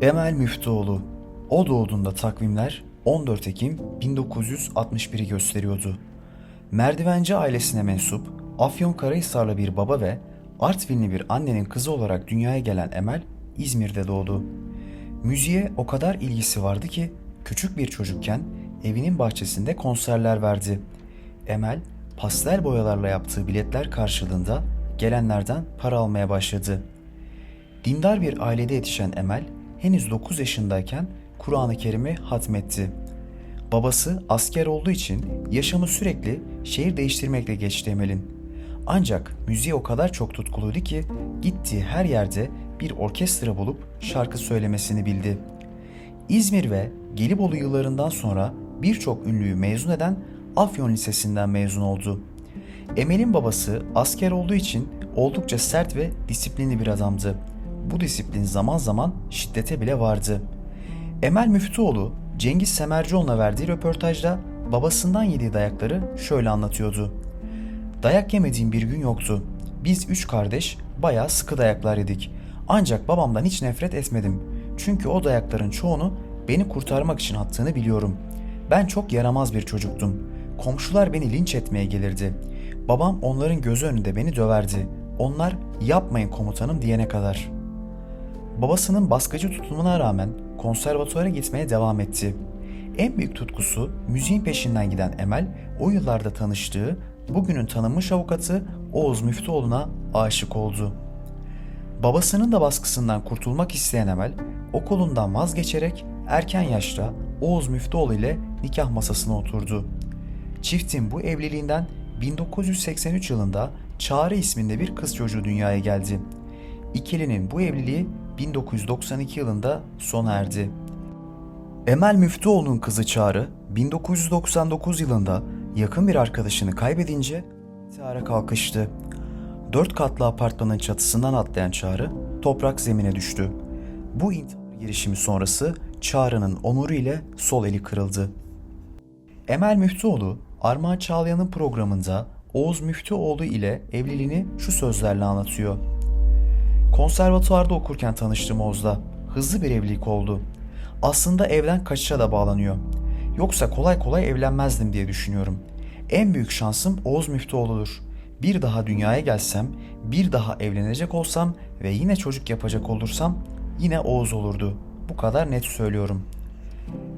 Emel Müftüoğlu. O doğduğunda takvimler 14 Ekim 1961'i gösteriyordu. Merdivenci ailesine mensup Afyonkarahisarlı bir baba ve Artvinli bir annenin kızı olarak dünyaya gelen Emel İzmir'de doğdu. Müziğe o kadar ilgisi vardı ki küçük bir çocukken evinin bahçesinde konserler verdi. Emel pastel boyalarla yaptığı biletler karşılığında gelenlerden para almaya başladı. Dindar bir ailede yetişen Emel henüz 9 yaşındayken Kur'an-ı Kerim'i hatmetti. Babası asker olduğu için yaşamı sürekli şehir değiştirmekle geçti Emel'in. Ancak müziğe o kadar çok tutkuluydu ki gittiği her yerde bir orkestra bulup şarkı söylemesini bildi. İzmir ve Gelibolu yıllarından sonra birçok ünlüyü mezun eden Afyon Lisesi'nden mezun oldu. Emel'in babası asker olduğu için oldukça sert ve disiplinli bir adamdı. Bu disiplin zaman zaman şiddete bile vardı. Emel Müftüoğlu, Cengiz Semercioğlu'na verdiği röportajda babasından yediği dayakları şöyle anlatıyordu. Dayak yemediğim bir gün yoktu. Biz üç kardeş bayağı sıkı dayaklar yedik. Ancak babamdan hiç nefret etmedim. Çünkü o dayakların çoğunu beni kurtarmak için attığını biliyorum. Ben çok yaramaz bir çocuktum. Komşular beni linç etmeye gelirdi. Babam onların gözü önünde beni döverdi. Onlar yapmayın komutanım diyene kadar. Babasının baskıcı tutumuna rağmen konservatuvara gitmeye devam etti. En büyük tutkusu müziğin peşinden giden Emel, o yıllarda tanıştığı, bugünün tanınmış avukatı Oğuz Müftüoğlu'na aşık oldu. Babasının da baskısından kurtulmak isteyen Emel, okulundan vazgeçerek erken yaşta Oğuz Müftüoğlu ile nikah masasına oturdu. Çiftin bu evliliğinden 1983 yılında Çağrı isminde bir kız çocuğu dünyaya geldi. İkilinin bu evliliği 1992 yılında sona erdi. Emel Müftüoğlu'nun kızı Çağrı 1999 yılında yakın bir arkadaşını kaybedince intihara kalkıştı. Dört katlı apartmanın çatısından atlayan Çağrı toprak zemine düştü. Bu intihar girişimi sonrası Çağrı'nın omuru ile sol eli kırıldı. Emel Müftüoğlu, Armağan Çağlayan'ın programında Oğuz Müftüoğlu ile evliliğini şu sözlerle anlatıyor. Konservatuvarda okurken tanıştım Oğuz'la. Hızlı bir evlilik oldu. Aslında evden kaçışa da bağlanıyor. Yoksa kolay kolay evlenmezdim diye düşünüyorum. En büyük şansım Oğuz Müftüoğlu'dur. Bir daha dünyaya gelsem, bir daha evlenecek olsam ve yine çocuk yapacak olursam yine Oğuz olurdu. Bu kadar net söylüyorum.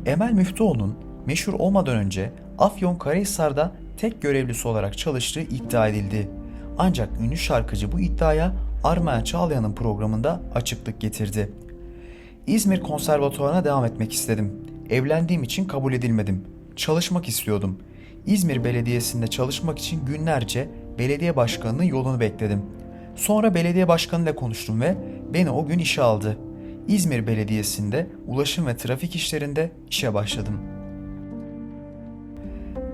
Emel Müftüoğlu'nun meşhur olmadan önce Afyonkarahisar'da tek görevlisi olarak çalıştığı iddia edildi. Ancak ünlü şarkıcı bu iddiaya Armağan Çağlayan'ın programında açıklık getirdi. İzmir Konservatuvarı'na devam etmek istedim. Evlendiğim için kabul edilmedim. Çalışmak istiyordum. İzmir Belediyesi'nde çalışmak için günlerce belediye başkanının yolunu bekledim. Sonra belediye başkanıyla konuştum ve beni o gün işe aldı. İzmir Belediyesi'nde ulaşım ve trafik işlerinde işe başladım.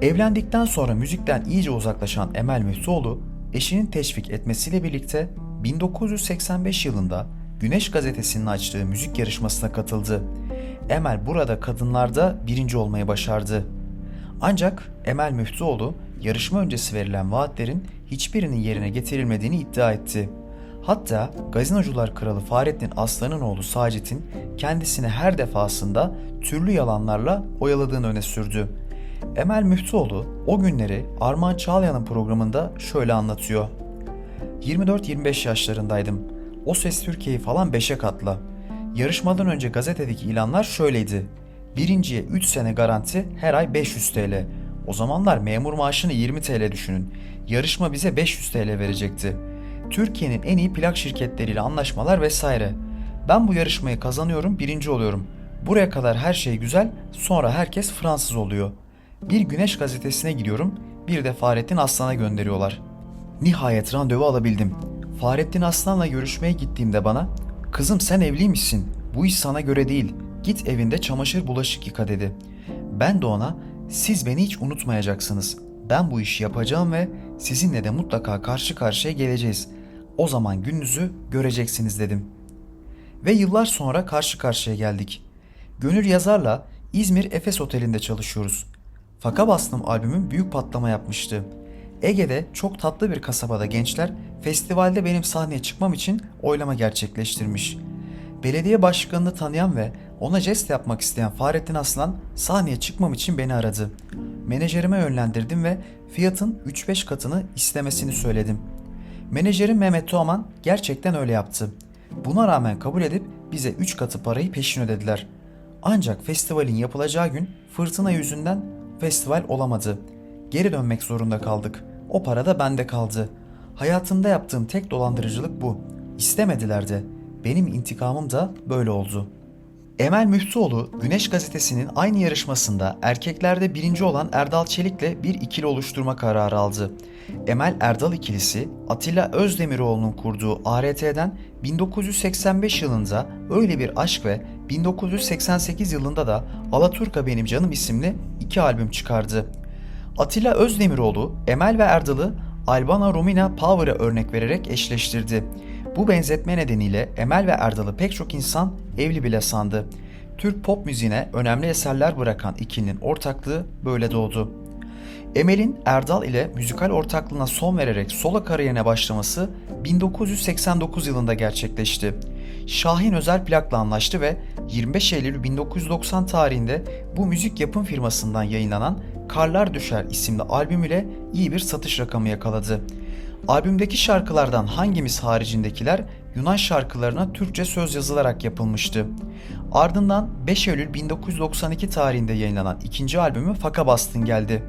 Evlendikten sonra müzikten iyice uzaklaşan Emel Müftüoğlu, eşinin teşvik etmesiyle birlikte 1985 yılında Güneş gazetesinin açtığı müzik yarışmasına katıldı. Emel burada kadınlarda birinci olmayı başardı. Ancak Emel Müftüoğlu yarışma öncesi verilen vaatlerin hiçbirinin yerine getirilmediğini iddia etti. Hatta gazinocular kralı Fahrettin Aslan'ın oğlu Sacit'in kendisini her defasında türlü yalanlarla oyaladığını öne sürdü. Emel Müftüoğlu o günleri Armağan Çağlayan'ın programında şöyle anlatıyor. 24-25 yaşlarındaydım. O Ses Türkiye'yi falan 5'e katla. Yarışmadan önce gazetedeki ilanlar şöyleydi. Birinciye 3 sene garanti her ay 500 TL. O zamanlar memur maaşını 20 TL düşünün. Yarışma bize 500 TL verecekti. Türkiye'nin en iyi plak şirketleriyle anlaşmalar vesaire. Ben bu yarışmayı kazanıyorum, birinci oluyorum. Buraya kadar her şey güzel, sonra herkes Fransız oluyor. Bir Güneş gazetesine gidiyorum, bir de Fahrettin Aslan'a gönderiyorlar. Nihayet randevu alabildim. Fahrettin Aslan'la görüşmeye gittiğimde bana ''Kızım sen evliymişsin. Bu iş sana göre değil. Git evinde çamaşır bulaşık yıka.'' dedi. Ben de ona ''Siz beni hiç unutmayacaksınız. Ben bu işi yapacağım ve sizinle de mutlaka karşı karşıya geleceğiz. O zaman gününüzü göreceksiniz.'' dedim. Ve yıllar sonra karşı karşıya geldik. Gönül Yazar'la İzmir Efes Oteli'nde çalışıyoruz. Faka Bastım albümüm büyük patlama yapmıştı. Ege'de çok tatlı bir kasabada gençler festivalde benim sahneye çıkmam için oylama gerçekleştirmiş. Belediye başkanını tanıyan ve ona jest yapmak isteyen Fahrettin Aslan sahneye çıkmam için beni aradı. Menajerime yönlendirdim ve fiyatın 3-5 katını istemesini söyledim. Menajerim Mehmet Tuğaman gerçekten öyle yaptı. Buna rağmen kabul edip bize 3 katı parayı peşin ödediler. Ancak festivalin yapılacağı gün fırtına yüzünden festival olamadı. Geri dönmek zorunda kaldık. O para da bende kaldı. Hayatımda yaptığım tek dolandırıcılık bu. İstemediler de. Benim intikamım da böyle oldu. Emel Müftüoğlu Güneş Gazetesi'nin aynı yarışmasında erkeklerde birinci olan Erdal Çelik'le bir ikili oluşturma kararı aldı. Emel Erdal ikilisi Atilla Özdemiroğlu'nun kurduğu ART'den 1985 yılında öyle bir aşk ve 1988 yılında da Alaturka Benim Canım isimli iki albüm çıkardı. Atilla Özdemiroğlu, Emel ve Erdal'ı Albana Romina Power'a örnek vererek eşleştirdi. Bu benzetme nedeniyle Emel ve Erdal'ı pek çok insan evli bile sandı. Türk pop müziğine önemli eserler bırakan ikilinin ortaklığı böyle doğdu. Emel'in Erdal ile müzikal ortaklığına son vererek solo kariyerine başlaması 1989 yılında gerçekleşti. Şahin Özel plakla anlaştı ve 25 Eylül 1990 tarihinde bu müzik yapım firmasından yayınlanan Karlar Düşer isimli albüm ile iyi bir satış rakamı yakaladı. Albümdeki şarkılardan hangimiz haricindekiler Yunan şarkılarına Türkçe söz yazılarak yapılmıştı. Ardından 5 Eylül 1992 tarihinde yayınlanan ikinci albümü Faka Bastın geldi.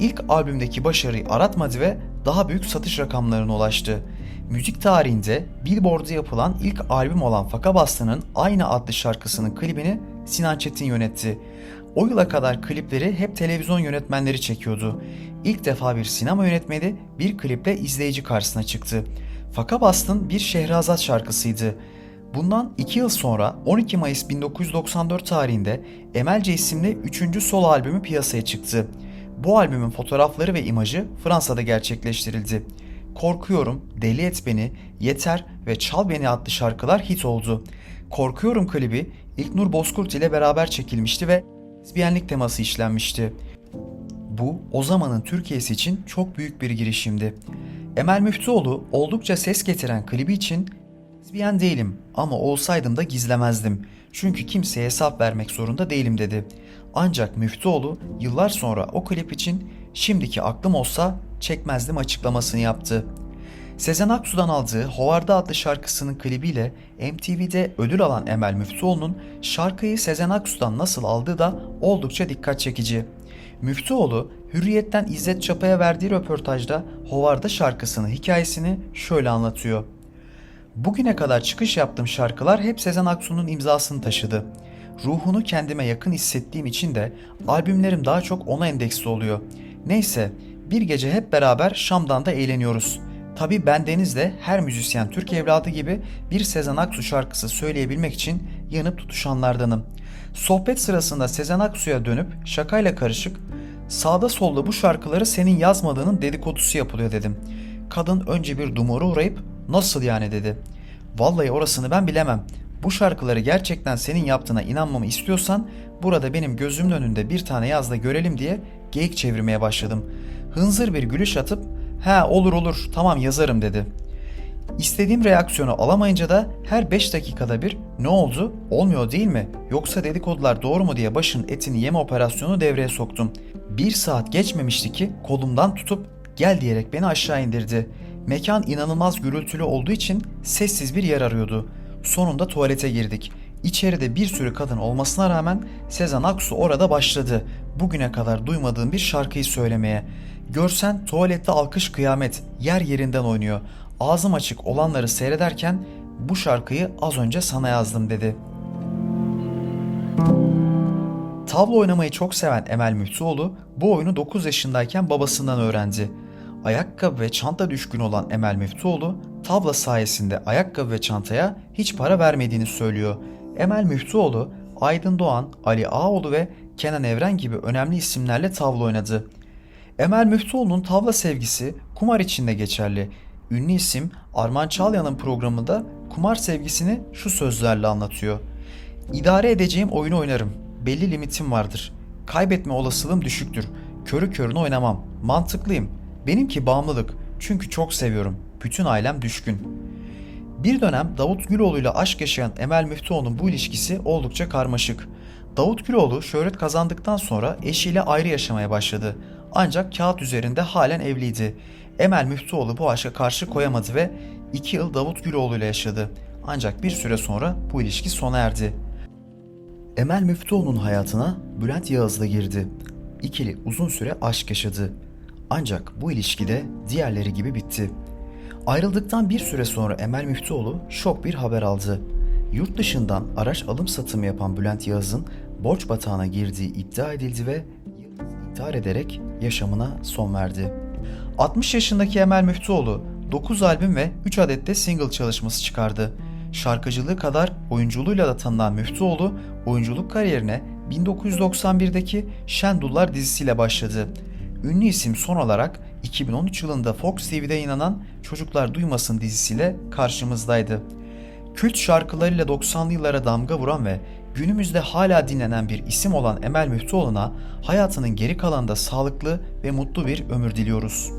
İlk albümdeki başarıyı aratmadı ve daha büyük satış rakamlarına ulaştı. Müzik tarihinde Billboard'da yapılan ilk albüm olan Faka Bastı'nın aynı adlı şarkısının klibini Sinan Çetin yönetti. O yıla kadar klipleri hep televizyon yönetmenleri çekiyordu. İlk defa bir sinema yönetmeni bir kliple izleyici karşısına çıktı. Faka Bastın bir Şehrazat şarkısıydı. Bundan 2 yıl sonra 12 Mayıs 1994 tarihinde Emelce isimli 3. solo albümü piyasaya çıktı. Bu albümün fotoğrafları ve imajı Fransa'da gerçekleştirildi. Korkuyorum, Deli Et Beni, Yeter ve Çal Beni adlı şarkılar hit oldu. Korkuyorum klibi İlknur Bozkurt ile beraber çekilmişti ve lezbiyenlik teması işlenmişti. Bu o zamanın Türkiye'si için çok büyük bir girişimdi. Emel Müftüoğlu oldukça ses getiren klibi için lezbiyen değilim ama olsaydım da gizlemezdim. Çünkü kimseye hesap vermek zorunda değilim dedi. Ancak Müftüoğlu yıllar sonra o klip için şimdiki aklım olsa çekmezdim açıklamasını yaptı. Sezen Aksu'dan aldığı Hovarda adlı şarkısının klibiyle MTV'de ödül alan Emel Müftüoğlu'nun şarkıyı Sezen Aksu'dan nasıl aldığı da oldukça dikkat çekici. Müftüoğlu, Hürriyet'ten İzzet Çapa'ya verdiği röportajda Hovarda şarkısının hikayesini şöyle anlatıyor. Bugüne kadar çıkış yaptığım şarkılar hep Sezen Aksu'nun imzasını taşıdı. Ruhunu kendime yakın hissettiğim için de albümlerim daha çok ona endeksli oluyor. Neyse, bir gece hep beraber Şam'dan da eğleniyoruz. Tabi bendeniz de her müzisyen Türk evladı gibi bir Sezen Aksu şarkısı söyleyebilmek için yanıp tutuşanlardanım. Sohbet sırasında Sezen Aksu'ya dönüp şakayla karışık sağda solda bu şarkıları senin yazmadığının dedikodusu yapılıyor dedim. Kadın önce bir dumura uğrayıp nasıl yani dedi. Vallahi orasını ben bilemem. Bu şarkıları gerçekten senin yaptığına inanmamı istiyorsan burada benim gözümün önünde bir tane yaz da görelim diye geyik çevirmeye başladım. Hınzır bir gülüş atıp ha olur olur tamam yazarım dedi. İstediğim reaksiyonu alamayınca da her 5 dakikada bir ne oldu olmuyor değil mi yoksa dedikodular doğru mu diye başın etini yeme operasyonu devreye soktum. Bir saat geçmemişti ki kolumdan tutup gel diyerek beni aşağı indirdi. Mekan inanılmaz gürültülü olduğu için sessiz bir yer arıyordu. Sonunda tuvalete girdik. İçeride bir sürü kadın olmasına rağmen Sezen Aksu orada başladı. Bugüne kadar duymadığım bir şarkıyı söylemeye. Görsen tuvalette alkış kıyamet, yer yerinden oynuyor. Ağzım açık olanları seyrederken bu şarkıyı az önce sana yazdım dedi. Tavla oynamayı çok seven Emel Müftüoğlu bu oyunu 9 yaşındayken babasından öğrendi. Ayakkabı ve çanta düşkün olan Emel Müftüoğlu tavla sayesinde ayakkabı ve çantaya hiç para vermediğini söylüyor. Emel Müftüoğlu, Aydın Doğan, Ali Ağoğlu ve Kenan Evren gibi önemli isimlerle tavla oynadı. Emel Müftüoğlu'nun tavla sevgisi kumar içinde geçerli. Ünlü isim Arman Çağlayan'ın programında kumar sevgisini şu sözlerle anlatıyor. İdare edeceğim oyunu oynarım. Belli limitim vardır. Kaybetme olasılığım düşüktür. Körü körüne oynamam. Mantıklıyım. Benimki bağımlılık. Çünkü çok seviyorum. Bütün ailem düşkün. Bir dönem Davut Güloğlu ile aşk yaşayan Emel Müftüoğlu'nun bu ilişkisi oldukça karmaşık. Davut Güloğlu şöhret kazandıktan sonra eşiyle ayrı yaşamaya başladı. Ancak kağıt üzerinde halen evliydi. Emel Müftüoğlu bu aşka karşı koyamadı ve 2 yıl Davut Güloğlu ile yaşadı. Ancak bir süre sonra bu ilişki sona erdi. Emel Müftüoğlu'nun hayatına Bülent Yağız'la girdi. İkili uzun süre aşk yaşadı. Ancak bu ilişki de diğerleri gibi bitti. Ayrıldıktan bir süre sonra Emel Müftüoğlu şok bir haber aldı. Yurt dışından araç alım satımı yapan Bülent Yağız'ın borç batağına girdiği iddia edildi ve Yağız intihar ederek yaşamına son verdi. 60 yaşındaki Emel Müftüoğlu 9 albüm ve 3 adet de single çalışması çıkardı. Şarkıcılığı kadar oyunculuğuyla da tanınan Müftüoğlu oyunculuk kariyerine 1991'deki Şendullar dizisiyle başladı. Ünlü isim son olarak 2013 yılında Fox TV'de yayınlanan Çocuklar Duymasın dizisiyle karşımızdaydı. Kült şarkılarıyla 90'lı yıllara damga vuran ve günümüzde hala dinlenen bir isim olan Emel Müftüoğlu'na hayatının geri kalanında sağlıklı ve mutlu bir ömür diliyoruz.